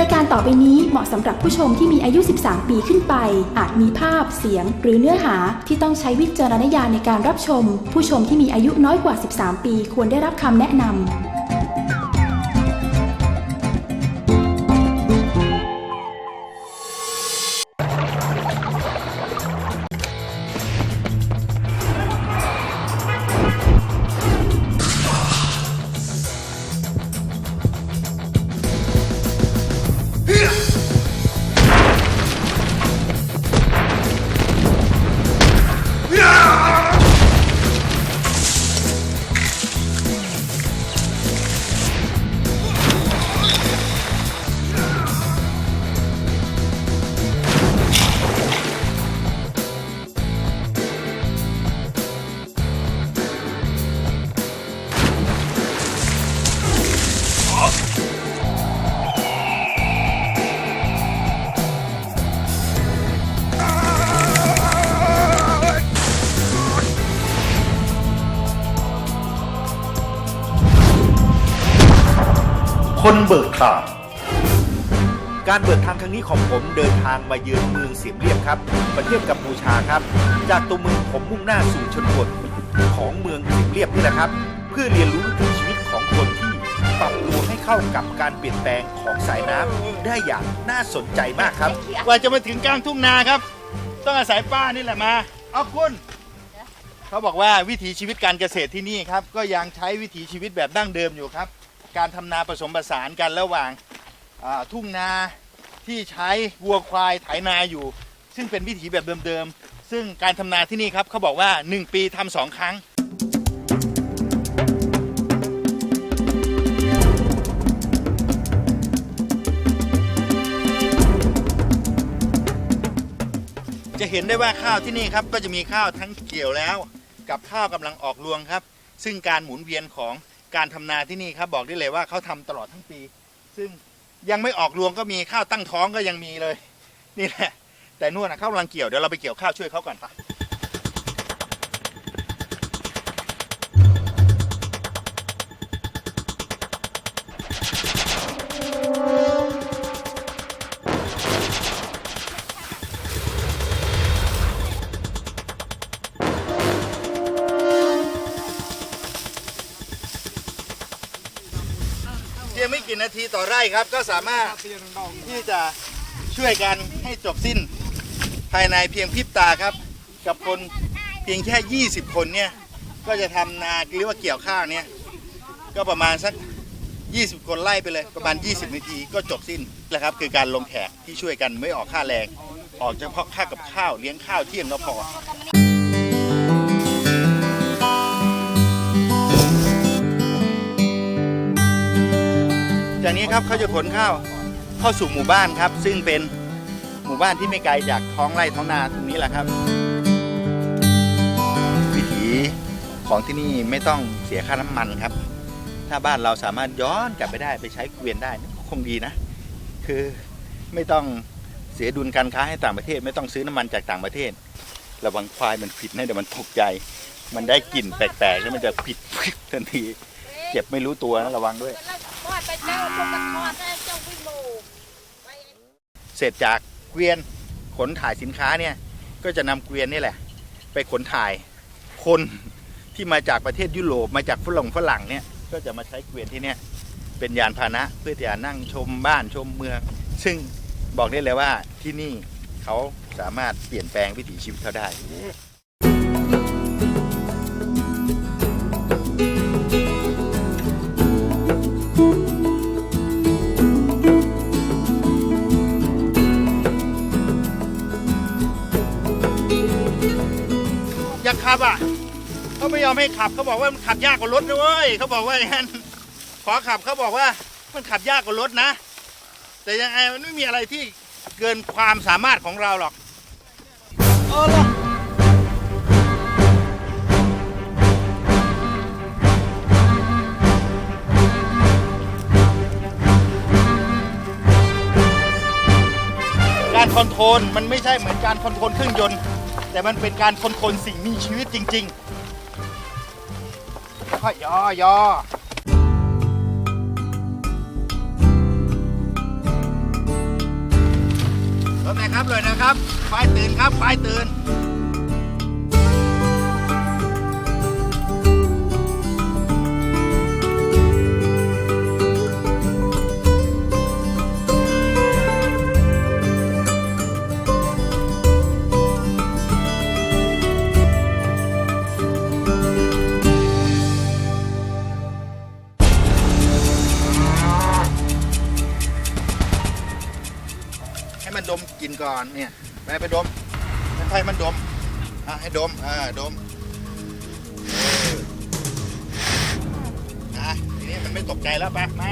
รายการต่อไปนี้เหมาะสำหรับผู้ชมที่มีอายุ 13 ปีขึ้นไป อาจมีภาพ เสียง หรือเนื้อหาที่ต้องใช้วิจารณญาณในการรับชม ผู้ชมที่มีอายุน้อยกว่า 13 ปีควรได้รับคำแนะนำ คนเบิการเบิกทางครั้งนี้ของผมเดินทางมาเยือนเมืองเสียมเรียบครับ ประเทศกัมพูชาครับ จากตัวเมืองผมมุ่งหน้าสู่ชนบทของเมืองเสียมเรียบนี่แหละครับ เพื่อเรียนรู้วิถีชีวิตของคนที่ปรับตัวให้เข้ากับการเปลี่ยนแปลงของสายน้ำได้อย่างน่าสนใจมากครับ กว่าจะมาถึงกลางทุ่งนาครับ ต้องอาศัยป้านี่แหละมาเอาคุณเขาบอกว่าวิถีชีวิตการเกษตรที่นี่ครับ ก็ยังใช้วิถีชีวิตแบบดั้งเดิมอยู่ครับ การทำนาผสมผสานกันระหว่างทุ่งนาที่ใช้วัวควายไถนาอยู่ ซึ่งเป็นวิถีแบบเดิมๆ ซึ่งการทำนาที่นี่ครับเขาบอกว่า 1 ปีทำสองครั้ง จะเห็นได้ว่าข้าวที่นี่ครับก็จะมีข้าวทั้งเกี่ยวแล้ว กับข้าวกำลังออกรวงครับ ซึ่งการหมุนเวียนของ การทำนาที่นี่ครับบอกได้เลยว่าเขาทำตลอดทั้งปี ซึ่งยังไม่ออกรวงก็มีข้าวตั้งท้องก็ยังมีเลย นี่แหละแต่นู่นนะเขากำลังเกี่ยวเดี๋ยวเราไปเกี่ยวข้าวช่วยเขาก่อนปะ นาทีต่อไร่ครับ ก็สามารถที่จะช่วยกันให้จบสิ้นภายในเพียงพริบตาครับ กับคนเพียงแค่ 20 คนเนี่ย ก็จะทำนาเรียกว่าเกี่ยวข้าวเนี่ย ก็ประมาณสัก 20 คนไล่ไปเลยประมาณ 20 นาทีก็จบสิ้นแหละครับ คือการลงแขกที่ช่วยกันไม่ออกค่าแรง ออกเฉพาะค่ากับข้าวเลี้ยงข้าวเที่ยงก็พอ จากนี้ครับเขาจะขนข้าวเข้าสู่หมู่บ้านครับ ซึ่งเป็นหมู่บ้านที่ไม่ไกลจากท้องไร่ท้องนาตรงนี้แหละครับ วิถีของที่นี่ไม่ต้องเสียค่าน้ำมันครับ ถ้าบ้านเราสามารถย้อนกลับไปได้ไปใช้เกวียนได้ก็คงดีนะ คือไม่ต้องเสียดุลการค้าให้ต่างประเทศ ไม่ต้องซื้อน้ำมันจากต่างประเทศ ระวังควายมันผิดนะเดี๋ยวมันตกใจ มันได้กลิ่นแปลกๆแล้วมันจะผิดทันที เจ็บไม่รู้ตัวนะระวังด้วย ดไปเจ้าพวกกระทอดให้เจ้าวิโมเสร็จจากเกวียนขนถ่ายสินค้าเนี่ย ก็จะนำเกวียนนี่แหละ ไปขนถ่ายคนที่มาจากประเทศยุโรปมาจากฝรั่งฝรั่งเนี่ยก็จะมาใช้เกวียนที่เนี่ยเป็นยานพาหนะเพื่อที่จะนั่งชมบ้านชมเมือง ซึ่งบอกได้เลยว่าที่นี่เขาสามารถเปลี่ยนแปลงวิถีชีวิตเขาได้ับอะเขาไม่ยอมให้ขับเขาบอกว่ามันขับยากกว่ารถนะเว้ยเขาบอกว่าอย่างนั้นขอขับเขาบอกว่ามันขับยากกว่ารถนะ แต่ยังไงมันไม่มีอะไรที่เกินความสามารถของเราหรอกเออเหรอการคอนโทรลมันไม่ใช่เหมือนการคอนโทรลเครื่องยนต์ แต่มันเป็นการคนคนสิ่งมีชีวิตจริงๆค่อยย่อย่อรถไหนครับเลยนะครับไฟตื่นครับไฟตื่น ดมกลินก่อนเนี่ยไปไปดมค่อยๆมันดมอะให้ดมอ่าดมเอออะทีนี้มันไม่ตกใจแล้วไปมา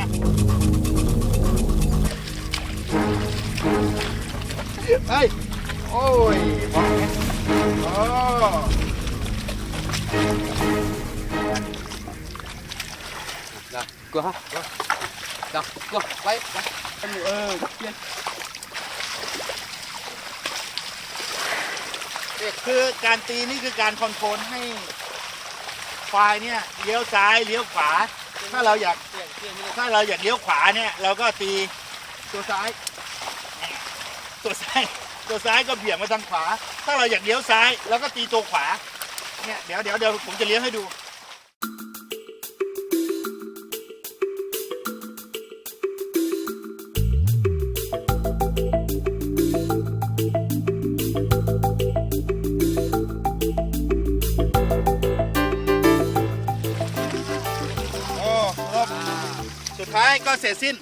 เฮ้ยโอ้ยบอกไงโอ้ Dah, gua ha. Gua. Dah, gua. Baik, baik. Anu eh, gapian. เนี่ย คือการตีนี่คือการคอนโทรลให้ควายเนี่ยเลี้ยวซ้ายเลี้ยวขวา ถ้าเราอยากถ้าเราอยากเลี้ยวขวาเนี่ยเราก็ตีตัวซ้าย ตัวซ้ายตัวซ้ายก็เบี่ยงมาทางขวา ถ้าเราอยากเลี้ยวซ้ายเราก็ตีตัวขวาเนี่ยเดี๋ยวเดี๋ยวเดี๋ยวผมจะเลี้ยวให้ดู ก็เสร็จสิ้น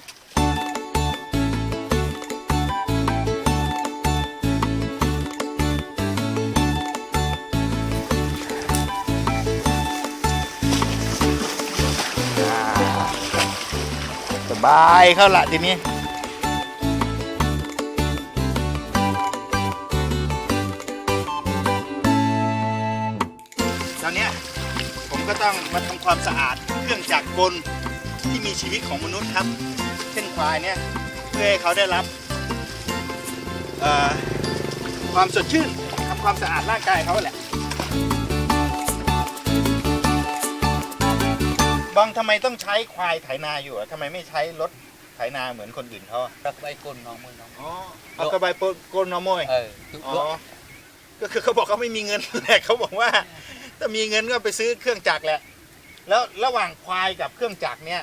สบายเข้าละทีนี้ตอนนี้ผมก็ต้องมาทำความสะอาดเครื่องจักรกล ที่มีชีวิตของมนุษย์ครับ เช่นควายเนี่ยเพื่อให้เขาได้รับเอ่อความสดชื่นทำความสะอาดร่างกายเขาแหละ บางทำไมต้องใช้ควายไถนาอยู่อะทำไมไม่ใช้รถไถนาเหมือนคนอื่นเขาอะ Tak baik kon nong mun nong. อ๋อเอากระบายโกนนอมอย Eh, tu อ๋อ gua. ก็คือเขาบอกเขาไม่มีเงินแหละเขาบอกว่าถ้ามีเงินก็ไปซื้อเครื่องจักรแหละ แล้วระหว่างควายกับเครื่องจักรเนี่ย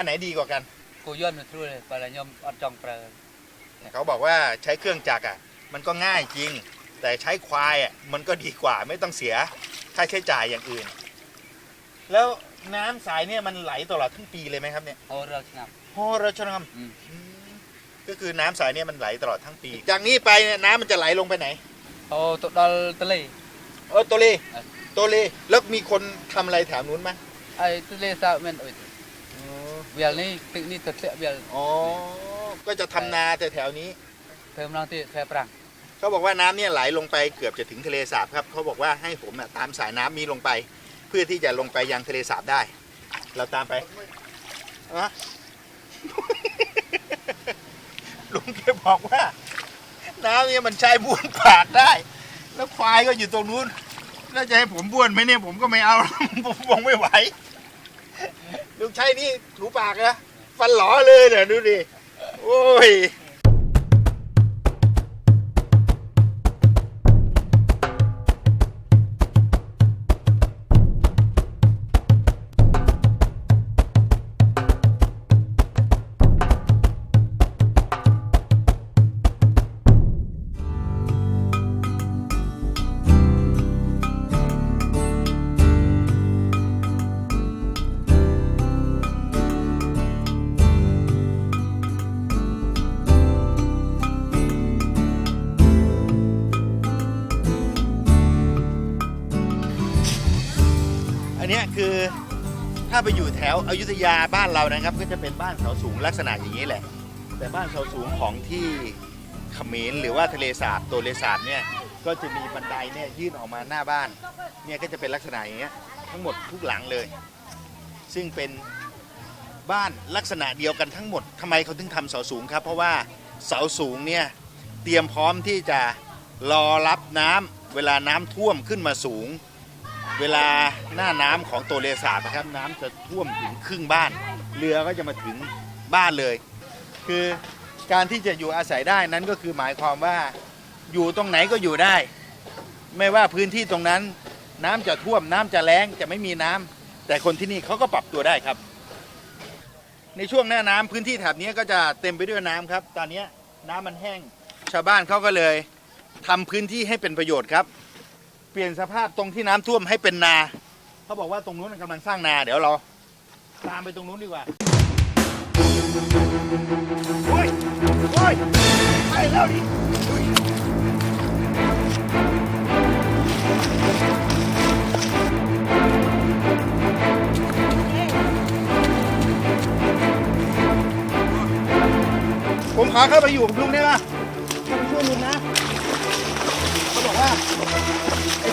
อันไหนดีกว่ากัน Ku yon tu le, pala nyom ot jong pra. เขาบอกว่าใช้เครื่องจักรอะ มันก็ง่ายจริง แต่ใช้ควายอะมันก็ดีกว่าไม่ต้องเสียค่าใช้จ่ายอย่างอื่น แล้วน้ำสายเนี่ยมันไหลตลอดทั้งปีเลยไหมครับเนี่ย Oral ngam. โฮราชนม Hmm. ก็คือน้ำสายเนี่ยมันไหลตลอดทั้งปี จากนี้ไปเนี่ยน้ำมันจะไหลลงไปไหน Oh, tu dal tele. เออโตเลเออโตเลแล้วมีคนทำอะไรแถวนู้นไหม Ai tele sa men oi. Bial ni tik ni tu tlek bial อ๋ อ ก็จะทำนาแต่แถวนี้ thêm nong ti saya perang. เขาบอกว่าน้ำเนี่ยไหลลงไปเกือบจะถึงทะเลสาบครับ เขาบอกว่าให้ผมน่ะตามสายน้ำมีลงไป เพื่อที่จะลงไปยังทะเลสาบได้ เราตามไปนะลุงแกบอกว่า น้ำเนี่ยมันใช้บ้วนปากได้ แล้วควายก็อยู่ตรงนู้น แล้วจะให้ผมบ้วนไหมเนี่ยผมก็ไม่เอา ผมคงไม่ไหว ลุงใช้นี่ถูปากนะฟันหลอเลยเนี่ยดูดิ โอ้ย วอยุธยาบ้านเรานะครับ ก็จะเป็นบ้านเสาสูงลักษณะอย่างนี้แหละ แต่บ้านเสาสูงของที่เขมรหรือว่าทะเลสาบตัวเลสาบเนี่ยก็จะมีบันไดเนี่ยยื่นออกมาหน้าบ้านเนี่ยก็จะเป็นลักษณะอย่างเงี้ยทั้งหมดทุกหลังเลย ซึ่งเป็นบ้านลักษณะเดียวกันทั้งหมดทำไมเขาถึงทำเสาสูงครับ เพราะว่าเสาสูงเนี่ยเตรียมพร้อมที่จะรอรับน้ำเวลาน้ำท่วมขึ้นมาสูง เวลาหน้าน้ำของตัวเลสาบนะครับ น้ำจะท่วมถึงครึ่งบ้าน เรือก็จะมาถึงบ้านเลย คือการที่จะอยู่อาศัยได้นั้นก็คือหมายความว่าอยู่ตรงไหนก็อยู่ได้ ไม่ว่าพื้นที่ตรงนั้น น้ำจะท่วมน้ำจะแล้งจะไม่มีน้ำแต่คนที่นี่เขาก็ปรับตัวได้ครับ ในช่วงหน้าน้ำพื้นที่แถบนี้ก็จะเต็มไปด้วยน้ำครับ ตอนนี้น้ำมันแห้ง ชาวบ้านเขาก็เลยทำพื้นที่ให้เป็นประโยชน์ครับ เปลี่ยนสภาพตรงที่น้ำท่วมให้เป็นนา เขาบอกว่าตรงนู้นกำลังสร้างนา เดี๋ยวเราตามไปตรงนู้นดีกว่าโอ้ยโอ้ยไปแล้วดิผมขอเข้าไปอยู่กับลุงได้ปะเข้าไปช่วยลุงนะ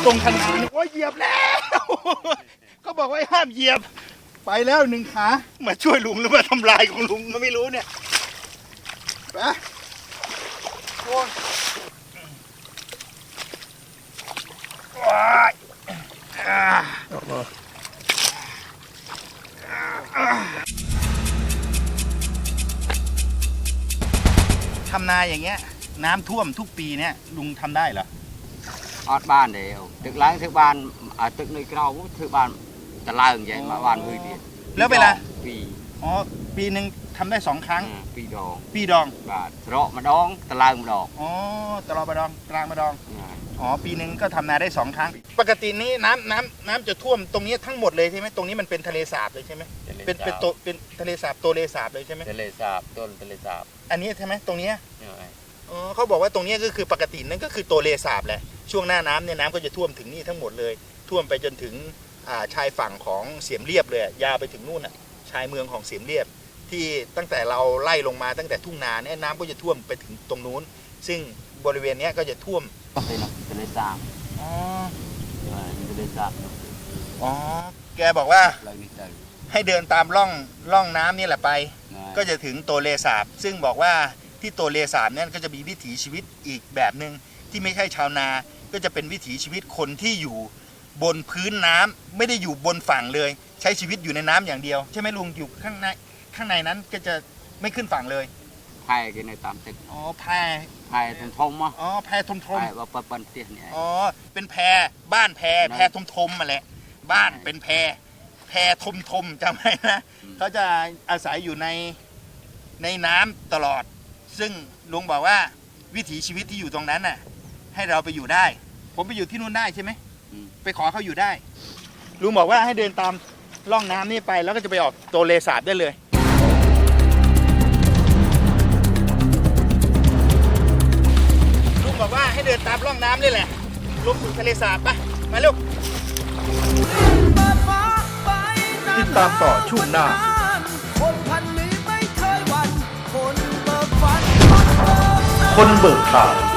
ตรงคันานี่ยโอ้ยเหยียบแล้ว ก็บอกว่าห้ามเหยียบ ไปแล้วหนึ่งขามาช่วยลุงหรือมาทำลายของลุงก็ไม่รู้เนี่ยไปโอ้ยว้ายอ่าทำนาอย่างเงี้ย น้ำท่วมทุกปีเนี่ยลุงทำได้เหรอ អត់បានទេអូទឹកឡើងធ្វើបានអាទឹកនៅក្រៅធ្វើបានតឡើងយ៉ាងមកបានមួយទៀត แล้วเวลา ពីរ อ๋อ ปีหนึ่งทำได้สองครั้ง អាពីរដង ปีดอง បាទស្រកម្ដងតឡើងម្ដង อ๋อ ตลอดมาดองกลางมาดอง ហ្នឹងហើយ อ๋อ ปีหนึ่งก็ทำนาได้สองครั้ง ปกตินี้น้ำน้ำน้ำจะท่วมตรงนี้ทั้งหมดเลยใช่ไหมตรงนี้มันเป็นทะเลสาบเลยใช่ไหมเป็นเป็นโตเป็นทะเลสาบตัวเลสาบเลยใช่ไหม ទលេសាបទល់ទលេសាប อันนี้ใช่ไหมตรงเนี้ย ហ្នឹងហើយ อ๋อเขาบอกว่าตรงเนี้ยก็คือปกตินั่นก็คือตัวเลสาบแหละ ช่วงหน้าน้ำเนี่ยน้ำก็จะท่วมถึงนี่ทั้งหมดเลย ท่วมไปจนถึงาชายฝั่งของเสียมเรียบเลยยาวไปถึงนู่นอะชายเมืองของเสียมเรียบ ที่ตั้งแต่เราไล่ลงมาตั้งแต่ทุ่งนาเนี่ยน้ำก็จะท่วมไปถึงตรงนู้น ซึ่งบริเวณนี้ก็จะท่วมเป็เลสร้างอ๋เลสาบอ๋อแกบอกว่าให้เดินตามร่องร่องน้ำนี่แหละไป ก็จะถึงโตเลสาบ ซึ่งบอกว่าที่โตเลสาบนั่นก็จะมีวิถีชีวิตอีกแบบหนึ่งที่ไม่ใช่ชาวนา ก็จะเป็นวิถีชีวิตคนที่อยู่บนพื้นน้ำ ไม่ได้อยู่บนฝั่งเลย ใช้ชีวิตอยู่ในน้ำอย่างเดียว ใช่ไหมลุงอยู่ข้างในข้างในนั้นก็จะไม่ขึ้นฝั่งเลยพายกันในตามเต็นอ๋อพายพายทมทมอ๋อแพทมทมพายว่าปันเตี้ยเนี่ยอ๋อเป็นแพบ้านแพแพทมทมมาแหละ บ้านเป็นแพแพทมทมจำไว้นะเขาจะอาศัยอยู่ในในน้ำตลอด ซึ่งลุงบอกว่าวิถีชีวิตที่อยู่ตรงนั้นน่ะ ให้เราไปอยู่ได้ ผมไปอยู่ที่นู่นได้ใช่ไหมอืมไปขอเขาอยู่ได้ลุงบอกว่าให้เดินตามร่องน้ำนี่ไปแล้วก็จะไปออกโตเลสาบได้เลยลุงบอกว่าให้เดินตามร่องน้ำนี่แหละลงสู่ทะเลสาบไปมาลูกติดตามต่อช่วงหน้าคนพันนี้ไม่เคยหวันคนเบิกฝันคนเบิกทาง